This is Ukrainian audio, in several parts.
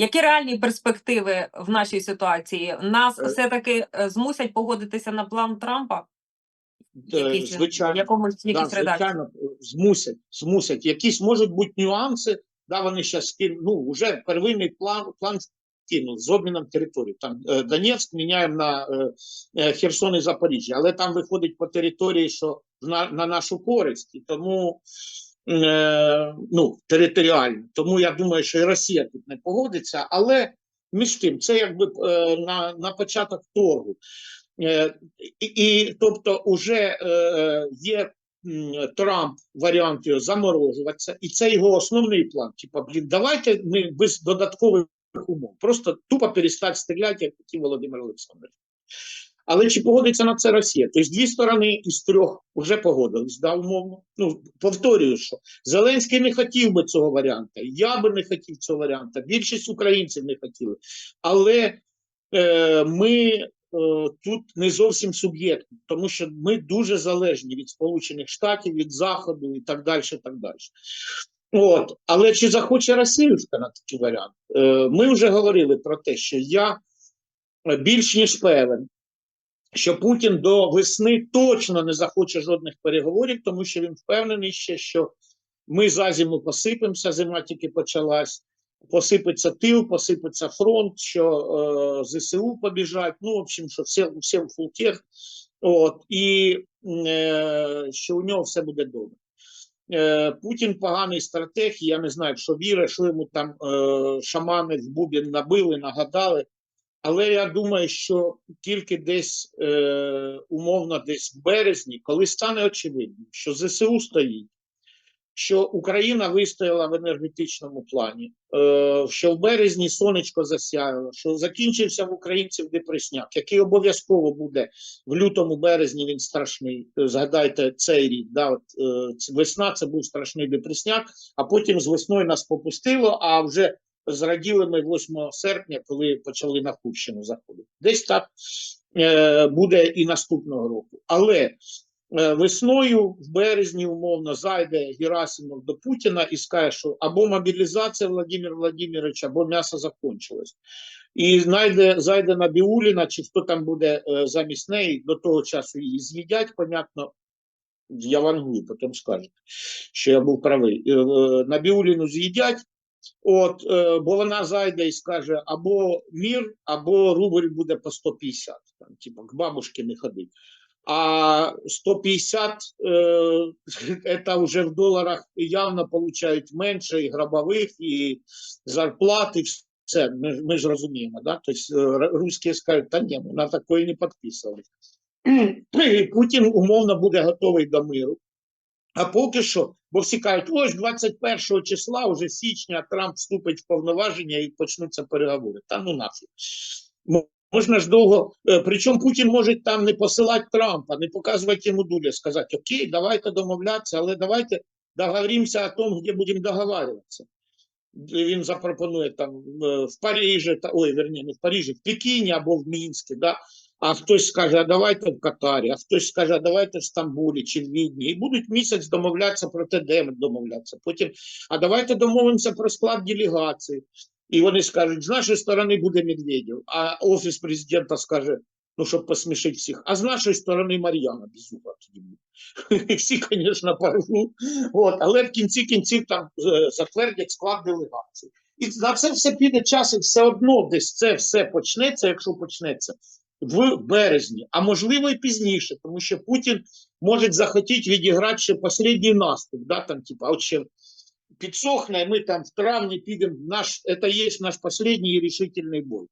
Які реальні перспективи в нашій ситуації? Нас Е. все-таки е, змусять погодитися на план Трампа? Е, Якісь, Звичайно, якомусь якісь редакції? звичайно, змусять, змусять. Якісь можуть бути нюанси, да, вони зараз ну, вже первинний план, план кинули з обміном території. Там е, Донецьк міняємо на е, е, Херсон і Запоріжжя, але там виходить по території, що на, на нашу користь, і тому е, ну, територіально. Тому я думаю, що і Росія тут не погодиться, але між тим, це якби е, на, на початок торгу. Е, і, тобто, вже е, є Трамп варіант його заморожуватися, і це його основний план. Типа, блін, давайте ми без додаткових умов. Просто тупо перестати стріляти, як хотів Володимир Олександрович. Але чи погодиться на це Росія? Тобто дві сторони із трьох вже погодились, да, умовно. Ну, повторюю, що Зеленський не хотів би цього варіанта, я би не хотів цього варіанта, більшість українців не хотіли. Але е, ми е, тут не зовсім суб'єктні, тому що ми дуже залежні від Сполучених Штатів, від Заходу і так далі. Так далі. От. Але чи захоче Росіюшка на такий варіант? Е, ми вже говорили про те, що я е, більш ніж певен, що Путін до весни точно не захоче жодних переговорів, тому що він впевнений ще, що ми за зиму посипемося, зима тільки почалась посипеться тил, посипеться фронт, що е, ЗСУ побіжать, ну, в общем, що все, всім фултех, от, і е, що у нього все буде добре. Е, Путін поганий стратег, я не знаю, що вірить, що йому там е, шамани в бубін набили, нагадали. Але я думаю, що тільки десь е, умовно, десь в березні, коли стане очевидним, що ЗСУ стоїть, що Україна вистояла в енергетичному плані, е, що в березні сонечко засяяло, що закінчився в українців депресняк, який обов'язково буде в лютому березні. Він страшний. Е, Згадайте цей рік. Да, от, е, весна це був страшний депресняк, а потім з весною нас попустило. А вже зраділи ми 8 серпня, коли почали на Курщину заходити. Десь так е, буде і наступного року. Але е, весною, в березні, умовно, зайде Герасимов до Путіна і скаже, що або мобілізація Владимир Владимирович, або м'ясо закончилось. І знайде, зайде на Біуліна, чи хто там буде е, замість неї, до того часу її з'їдять, понятно. Я вангую, потім скажете, що я був правий. На Біуліну з'їдять, От, е, бо вона зайде і скаже або мір, або рубль буде по 150, там, типу, к бабушці не ходить. А 150 е, це вже в доларах явно получають менше і гробових, і зарплати, все, ми, ми ж розуміємо, да? тобто е, русські скажуть, та ні, ми на такої не підписували. І Путін умовно буде готовий до миру. А поки що, бо всі кажуть, ось 21 числа, уже січня, Трамп вступить в повноваження і почнуться переговори. Та ну нафіг. Можна ж довго, е, причому Путін може там не посилати Трампа, не показувати йому дуля, сказати, окей, давайте домовлятися, але давайте договоримося о том, де будемо договарюватися. Він запропонує там е, в Парижі, ой, верні, не в Парижі, в Пекіні або в Мінську, да? А хтось скаже, а давайте в Катарі, а хтось скаже, а давайте в Стамбулі чи в Відні. І будуть місяць домовлятися про те, де домовлятися. Потім, а давайте домовимося про склад делегації. І вони скажуть, з нашої сторони буде Медведєв, а офіс президента скаже, ну, щоб посмішити всіх. А з нашої сторони Мар'яна Безугла тоді буде. Всі, звісно, поржуть. От, але в кінці кінців там е, затвердять склад делегації. І на це все піде час, і все одно десь це все почнеться, якщо почнеться в березні, а можливо і пізніше, тому що Путін може захотіти відіграти ще останній наступ, да, там, типа, от ще підсохне, і ми там в травні підемо, наш, це є наш останній і рішительний бой.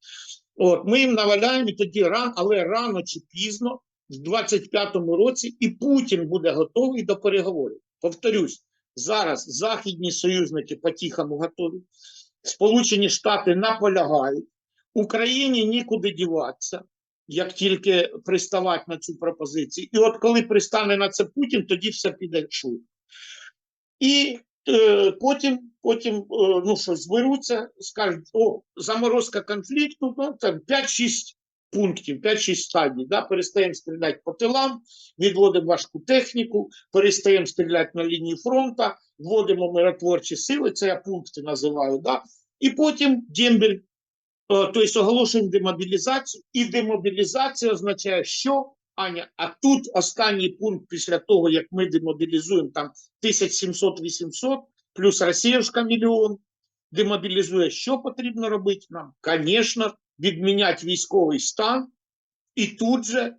От, ми їм наваляємо і тоді рано, але рано чи пізно, в 25-му році, і Путін буде готовий до переговорів. Повторюсь, зараз західні союзники по-тихому готові, Сполучені Штати наполягають, Україні нікуди діватися, як тільки приставати на цю пропозицію. І от коли пристане на це Путін, тоді все піде швидко. І е, потім, потім е, ну, щось зберуться, скажуть, о, заморозка конфлікту, ну, там 5-6 пунктів, 5-6 стадій. Да? Перестаємо стріляти по тилам, відводимо важку техніку, перестаємо стріляти на лінії фронту, вводимо миротворчі сили, це я пункти називаю. Да? і потім дембель, тобто оголошуємо демобілізацію, і демобілізація означає, що Аня, а тут останній пункт після того, як ми демобілізуємо там 1700-800, плюс Росіюшка мільйон демобілізує. Що потрібно робити нам? Звісно, відміняти військовий стан і тут же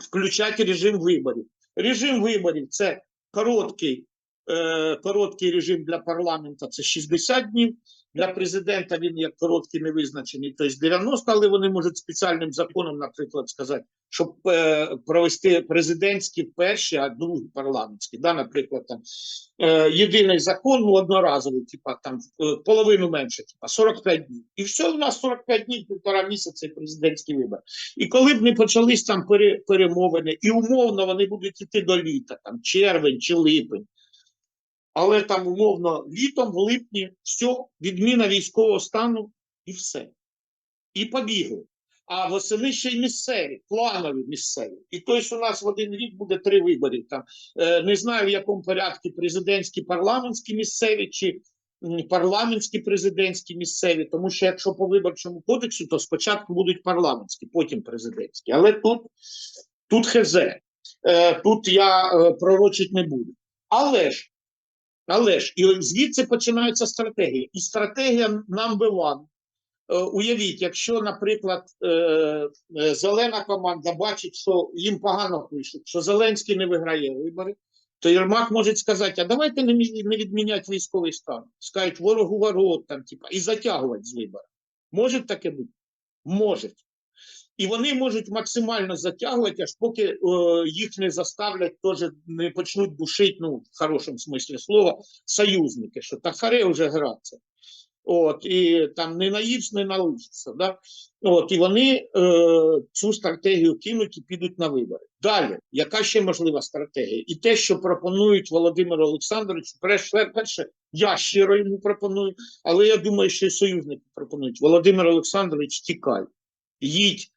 включати режим виборів. Режим виборів це короткий, е, короткий режим для парламенту це 60 днів. Для президента він як короткий невизначений, тобто 90, але вони можуть спеціальним законом, наприклад, сказати, щоб е, провести президентські перші, а другі парламентські. Да, наприклад, там е, єдиний закон ну, одноразовий, типа там е, половину менше, типа 45 днів. І все у нас 45 днів, півтора місяця і президентський вибор. І коли б не почались там пере, перемовини, і умовно вони будуть йти до літа, там червень чи липень. Але там умовно літом, в липні, все, відміна військового стану і все. І побігли. А восени ще й місцеві, планові місцеві. І тобто у нас в один рік буде три вибори. Там е, не знаю в якому порядку президентські, парламентські місцеві чи парламентські президентські місцеві. Тому що якщо по виборчому кодексу, то спочатку будуть парламентські, потім президентські. Але тут, тут хз. Е, тут я е, пророчить не буду. Але ж але ж і звідси починаються стратегії. І стратегія number one. Е, Уявіть, якщо, наприклад, е, е, зелена команда бачить, що їм погано пишуть, що Зеленський не виграє вибори, то Єрмак може сказати: а давайте не мі- відміняти військовий стан. Скажуть ворогу ворот там, типа, і затягувати з виборів. Може таке бути? Може. І вони можуть максимально затягувати, аж поки е, їх не заставлять, теж не почнуть душити, ну, в хорошому смислі слова, союзники, що та харе вже гратися. От, і там не наївсь, не налишиться. Да? От, і вони е, цю стратегію кинуть і підуть на вибори. Далі, яка ще можлива стратегія? І те, що пропонують Володимиру Олександровичу, перше, я щиро йому пропоную, але я думаю, що і союзники пропонують. Володимир Олександрович, тікай, їдь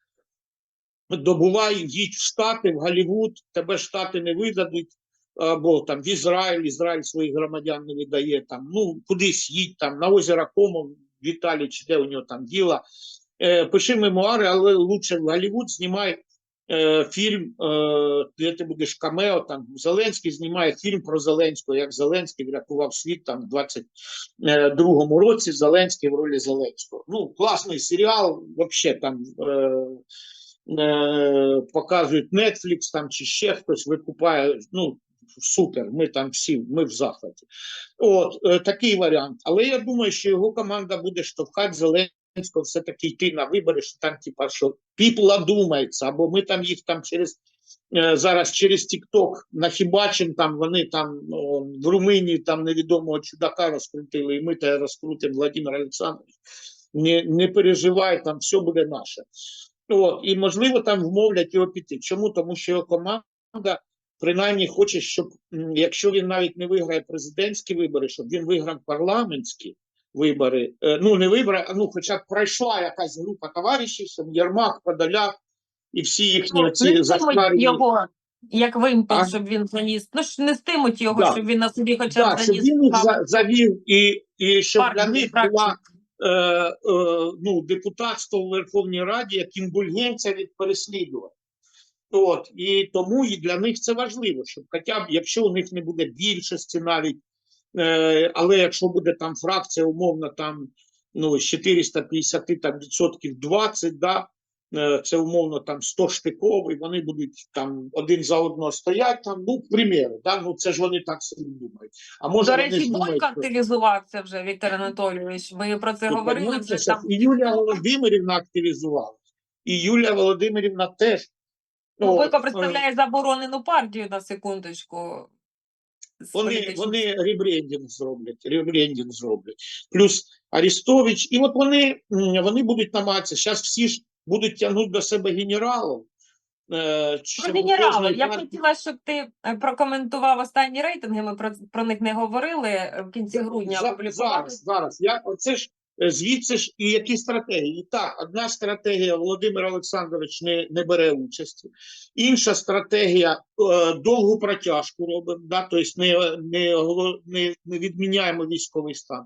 добувай, їдь в Штати, в Голлівуд, тебе Штати не видадуть, або там в Ізраїль, Ізраїль своїх громадян не видає, там, ну, кудись їдь, там, на озеро Комо, в Італії, чи де у нього там діло. Е, пиши мемуари, але лучше в Голлівуд знімай е, фільм, е, де ти будеш камео, там, Зеленський знімає фільм про Зеленського, як Зеленський врятував світ там в 22-му році, Зеленський в ролі Зеленського. Ну, класний серіал, взагалі там е, показують Netflix там чи ще хтось викупає. Ну супер. Ми там всі, ми в захваті. От е, такий варіант. Але я думаю, що його команда буде штовхати Зеленського все-таки йти на вибори, що там, типа, що піпла думається, або ми там їх там через. е, Зараз через TikTok нахібачимо, там вони там о, в Румунії там невідомого чудака розкрутили, і ми те розкрутимо Владимир Олександрович. Не, не переживай, там все буде наше. От, і можливо там вмовлять його піти. Чому? Тому що його команда принаймні хоче, щоб якщо він навіть не виграє президентські вибори, щоб він виграв парламентські вибори. Е, ну не вибори, а ну, хоча б пройшла якась група товаришів, щоб Єрмак, Подоляк і всі їхні Ну, ці не його, як вимпел, щоб він заніс. Ну ж не стимуть його, Да. щоб він на собі хоча Да, б щоб він їх завів і, і щоб для них була е, е, ну, депутатство в Верховній Раді як індульгенція від переслідувань. От, і тому і для них це важливо, щоб хоча б, якщо у них не буде більшості навіть, е, але якщо буде там фракція, умовно, там ну, з 450 там, відсотків 20, да, це умовно там 100 штиковий, вони будуть там один за одного стоять, там, ну, к примеру, да, ну це ж вони так собі думають. А може До речі, ж Бойко активізувався вже, Віктор Анатолійович. Ми про це Ну, говорили. Вже там І Юлія Володимирівна активізувалася. І Юлія Володимирівна теж. Ну, Бойко е, представляє заборонену партію на секундочку. Вони, вони ребрендінг зроблять, ребрендінг зроблять. Плюс Арестович. І от вони, вони будуть намагатися. Зараз всі ж будуть тягнути до себе генералів. Е, Про генерали. Я б хотіла, щоб ти е, прокоментував останні рейтинги. Ми про, про них не говорили е, в кінці грудня. За- Зараз, зараз. Я, оце ж, звідси ж і які стратегії. Так, одна стратегія Володимир Олександрович не, не бере участі. Інша стратегія е, довгу протяжку робимо, да, тобто не, не, не, не відміняємо військовий стан.